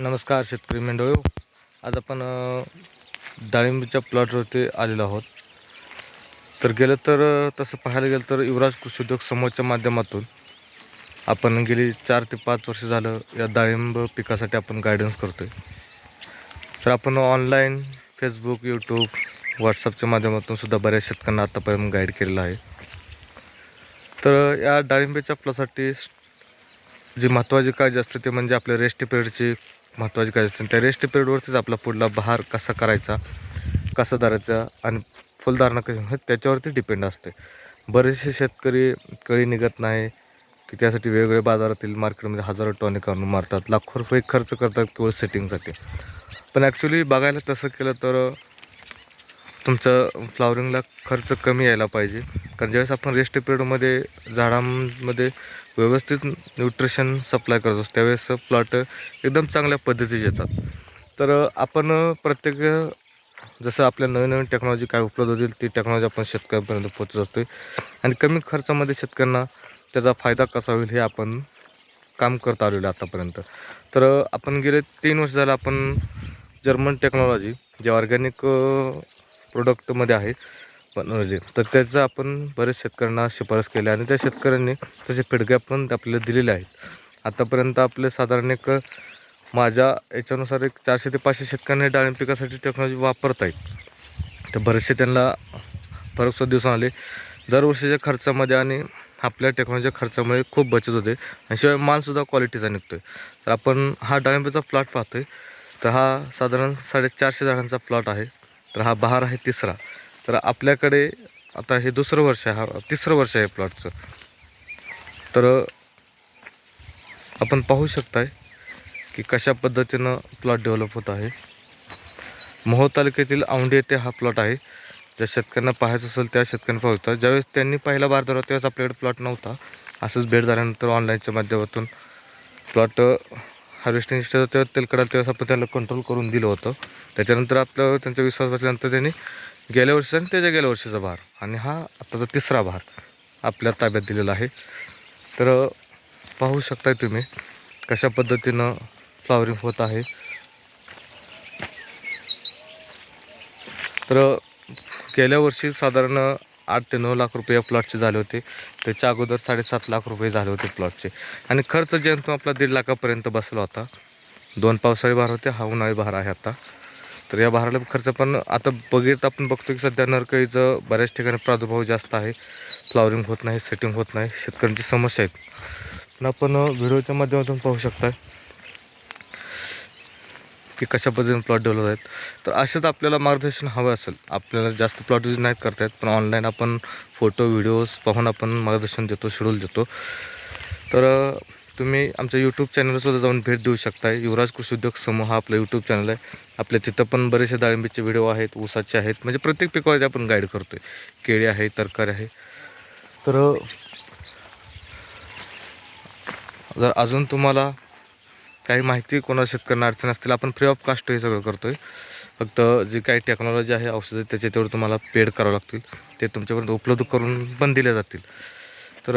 नमस्कार शेतकरी मंडळी. आज आपण डाळिंबीच्या प्लॉटवरती आलेलो आहोत. तर गेलं तर तसं पाहायला गेलं तर युवराज कृषी उद्योग समूहाच्या माध्यमातून आपण गेली चार ते पाच वर्ष झालं या डाळिंब पिकासाठी आपण गायडन्स करतो आहे तर आपण ऑनलाईन फेसबुक यूट्यूब व्हॉट्सअपच्या माध्यमातून सुद्धा बऱ्याच शेतकऱ्यांना आतापर्यंत गाईड केलेलं आहे. तर या डाळिंबीच्या प्लॉटसाठी जी महत्त्वाची काळजी असते ते म्हणजे आपल्या रेस्ट पिरियडची महत्त्वाची काळजी असते. त्या रेस्ट पिरियडवरतीच आपला पुढला बहार कसा करायचा कसा धरायचा आणि फुलधारणा कशी त्याच्यावरती डिपेंड असते. बरेचसे शेतकरी कळी निघत नाही की त्यासाठी वेगवेगळ्या बाजारातील मार्केटमध्ये हजारो टॉनिक आणून मारतात. लाखो रुपये खर्च करतात केवळ सेटिंगसाठी पण ॲक्च्युली बघायला तसं केलं तर तुमचं फ्लावरिंगला खर्च कमी यायला पाहिजे. कारण ज्यावेळेस आपण रेस्ट पिरियडमध्ये झाडांमध्ये व्यवस्थित न्यूट्रिशन सप्लाय करत असतो त्यावेळेस प्लॉट एकदम चांगल्या पद्धतीचे येतात. तर आपण प्रत्येक जसं आपल्या नवीन नवीन टेक्नॉलॉजी काय उपलब्ध होतील ती टेक्नॉलॉजी आपण शेतकऱ्यांपर्यंत पोहोचत असतो आणि कमी खर्चामध्ये शेतकऱ्यांना त्याचा फायदा कसा होईल हे आपण काम करता आलेलं आहे आतापर्यंत. तर आपण गेले तीन वर्ष झालं आपण जर्मन टेक्नॉलॉजी जे ऑर्गॅनिक प्रोडक्टमध्ये आहे बनवली तर त्याचा आपण बऱ्याच शेतकऱ्यांना शिफारस केली आणि त्या शेतकऱ्यांनी तसे पिढग्या पण आपल्याला दिलेल्या आहेत. आतापर्यंत आपले साधारण एक माझ्या याच्यानुसार एक चारशे ते पाचशे शेतकऱ्यांनी डाळिंब पिकासाठी टेक्नॉलॉजी वापरत आहेत. तर बरेचसे त्यांना फरक सुद्धा दिसून आले. दरवर्षीच्या खर्चामध्ये आणि आपल्या टेक्नॉलॉजीच्या खर्चामुळे खूप बचत होते. आणि शिवाय मालसुद्धा क्वालिटीचा निघतो आहे तर आपण हा डाळिंबीचा प्लॉट पाहतो आहे तर हा साधारण साडेचारशे झाडांचा प्लॉट आहे. तर हा बहार आहे तिसरा. तर आपल्याकडे आता हे दुसरं वर्ष हा तिसरं वर्ष आहे प्लॉटचं. तर आपण पाहू शकताय की कशा पद्धतीनं प्लॉट डेव्हलप होत आहे. मोहोळ तालुक्यातील औंढे येथे हा प्लॉट आहे. ज्या शेतकऱ्यांना पाहायचं असेल त्या शेतकऱ्यांना पाहू ज्यावेळेस त्यांनी पहिला बार धरला त्यावेळेस आपल्याकडे प्लॉट नव्हता. असंच भेट झाल्यानंतर ऑनलाईनच्या माध्यमातून प्लॉट हार्वेस्टिंग स्टेज तेलकडा तेव्हा आपण त्याला कंट्रोल करून दिलं होतं. त्याच्यानंतर आपलं त्यांचा विश्वास बसल्यानंतर त्यांनी गेल्या वर्षी आणि त्याच्या गेल्या वर्षीचा भार. आणि हा आत्ताचा तिसरा भार आपल्या ताब्यात दिलेला आहे. तर पाहू शकताय तुम्ही कशा पद्धतीनं फ्लावरिंग होत आहे. तर गेल्या वर्षी साधारण आठ ते नऊ लाख रुपये या प्लॉटचे झाले होते. त्याच्या अगोदर साडेसात लाख रुपये झाले होते प्लॉटचे आणि खर्च जेमतेम आपला दीड लाखापर्यंत बसला होता. दोन पावसाळी भार होते. हा उन्हाळी भार आहे आता. तर या भाराला खर्च पण आता बघित आपण बघतो की सध्या नरकळीचं बऱ्याच ठिकाणी प्रादुर्भाव जास्त आहे. फ्लॉवरिंग होत नाही सेटिंग होत नाही. शेतकऱ्यांची समस्या आहेत. पण आपण व्हिडिओच्या माध्यमातून पाहू शकता की कशा पद्धतीने प्लॉट डेव्हलप आहेत. तर असेच आपल्याला मार्गदर्शन हवं असेल. आपल्याला जास्त प्लॉट यूज नाही करता येत पण ऑनलाईन आपण फोटो व्हिडिओज पाहून आपण मार्गदर्शन देतो शेड्यूल देतो. तर तुम्ही आमच्या यूट्यूब चॅनलसुद्धा जाऊन भेट देऊ शकता युवराज कृषी उद्योग समूह हा आपला यूट्यूब चॅनल आहे. आपल्या तिथं पण बरेचसे डाळिंबीचे व्हिडिओ आहेत ऊसाचे आहेत. म्हणजे प्रत्येक पिकावरती आपण गाईड करतो आहे केळी आहे तरकारी आहे. तर जर अजून तुम्हाला काही माहिती कोणाला शेतकऱ्यांना अडचण असतील आपण फ्री ऑफ कास्ट हे सगळं करतो आहे फक्त जी काही टेक्नॉलॉजी आहे औषधं त्याचे तेवढं तुम्हाला पेड करावं लागतील. ते तुमच्यापर्यंत उपलब्ध करून पण दिले जातील. तर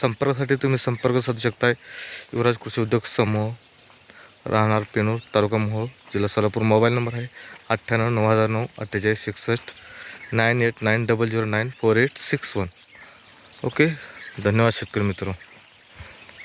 संपर्कासाठी तुम्ही संपर्क साधू शकताय. युवराज कृषी उद्योग समूह राहणार पेनूर तालुका मोहोळ जिल्हा सोलापूर. मोबाईल नंबर आहे अठ्ठ्याण्णव नऊ हजार नऊ अठ्ठेचाळीस एकसष्ट nine eight nine double zero nine four eight six one. Okay धन्यवाद शेतकरी मित्र.